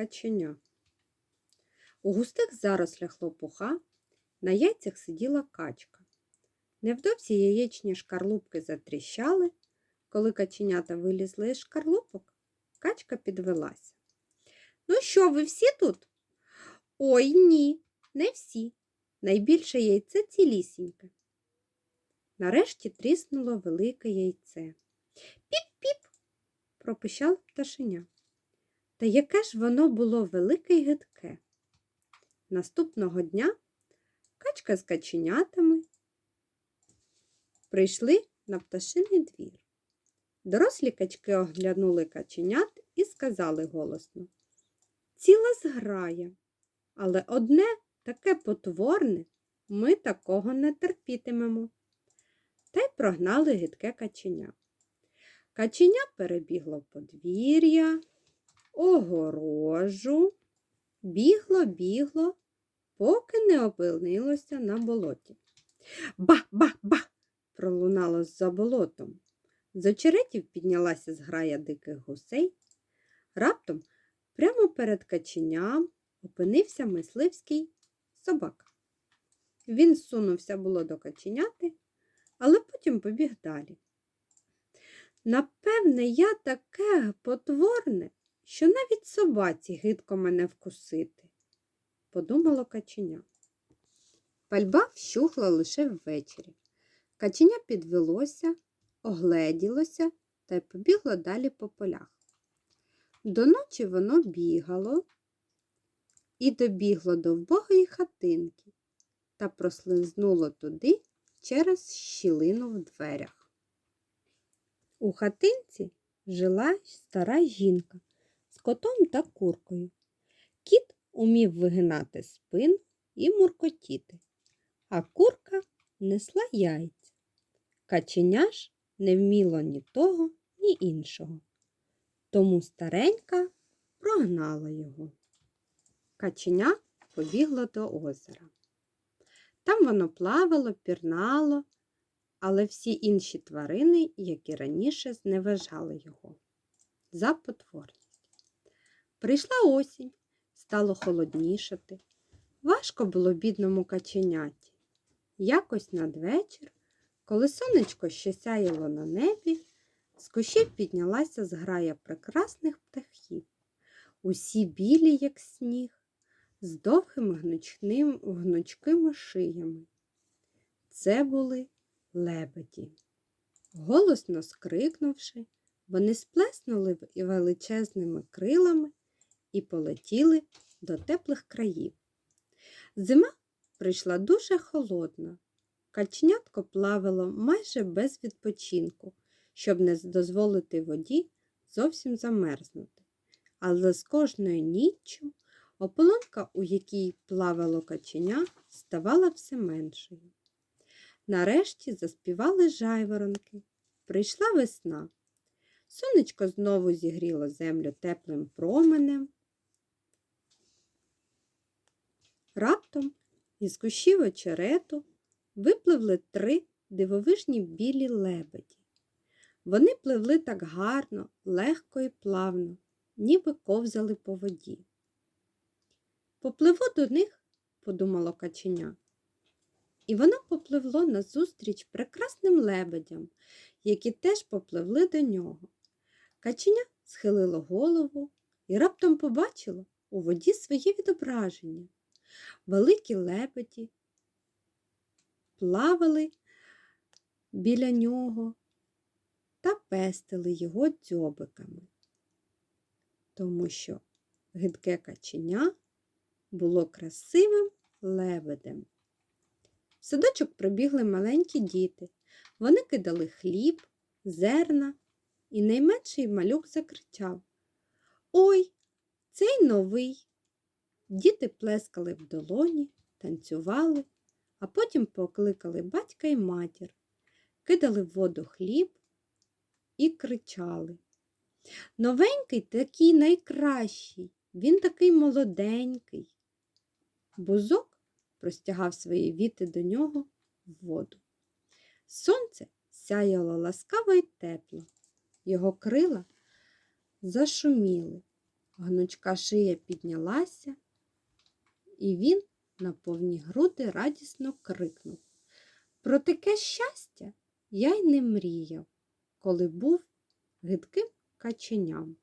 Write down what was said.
каченя. У густих зарослях лопуха на яйцях сиділа качка. Невдовзі яєчні шкарлупки затріщали. Коли каченята вилізли із шкарлупок, качка підвелася. Ну що, ви всі тут? Ой ні, не всі. Найбільше яйце цілісіньке. Нарешті тріснуло велике яйце. Піп-піп, пропищало пташеня. Та яке ж воно було велике й гидке. Наступного дня качка з каченятами прийшли на пташиний двір. Дорослі качки оглянули каченят і сказали голосно Ціла зграя, але одне таке потворне ми такого не терпітимемо. Та й прогнали гидке каченя. Каченя перебігло подвір'я, огорожу, бігло, бігло, поки не опинилося на болоті. Ба-ба-ба! пролунало з-за болотом. З очеретів піднялася зграя диких гусей. Раптом прямо перед каченям опинився мисливський собака. Він сунувся було до каченяти, але потім побіг далі. Напевне, я таке потворне, що навіть собаці гидко мене вкусити, подумало каченя. Пальба вщухла лише ввечері. Каченя підвелося, огледілося та й побігло далі по полях. До ночі воно бігало і добігло до вбогої хатинки та прослизнуло туди через щілину в дверях. У хатинці жила стара жінка котом та куркою. Кіт умів вигинати спину і муркотіти, а курка несла яйця. Каченя ж не вміло ні того, ні іншого. Тому старенька прогнала його. Каченя побігло до озера. Там воно плавало, пірнало, але всі інші тварини, як і раніше, зневажали його за потворність. Прийшла осінь, стало холоднішати. Важко було бідному каченяті. Якось надвечір, коли сонечко ще сяяло на небі, з кущів піднялася зграя прекрасних птахів, усі білі, як сніг, з довгими гнучним, гнучкими шиями. Це були лебеді. Голосно скрикнувши, вони сплеснули величезними крилами і полетіли до теплих країв. Зима прийшла дуже холодна. Качнятко плавало майже без відпочинку, щоб не дозволити воді зовсім замерзнути. Але з кожною ніччю ополонка, у якій плавало каченя, ставала все меншою. Нарешті заспівали жайворонки. Прийшла весна. Сонечко знову зігріло землю теплим променем. Раптом із кущів очерету випливли три дивовижні білі лебеді. Вони пливли так гарно, легко і плавно, ніби ковзали по воді. Попливу до них, подумало каченя, і воно попливло назустріч прекрасним лебедям, які теж попливли до нього. Каченя схилило голову і раптом побачило у воді своє відображення. Великі лебеді плавали біля нього та пестили його дзьобиками, тому що гидке каченя було красивим лебедем. В садочок прибігли маленькі діти. Вони кидали хліб, зерна, і найменший малюк закричав Ой, цей новий. Діти плескали в долоні, танцювали, а потім покликали батька і матір, кидали в воду хліб і кричали. Новенький такий найкращий, він такий молоденький. Бузок простягав свої віти до нього в воду. Сонце сяяло ласкаво й тепло, його крила зашуміли, Гнучка шия піднялася, і він на повні груди радісно крикнув. Про таке щастя я й не мріяв, коли був гидким каченям.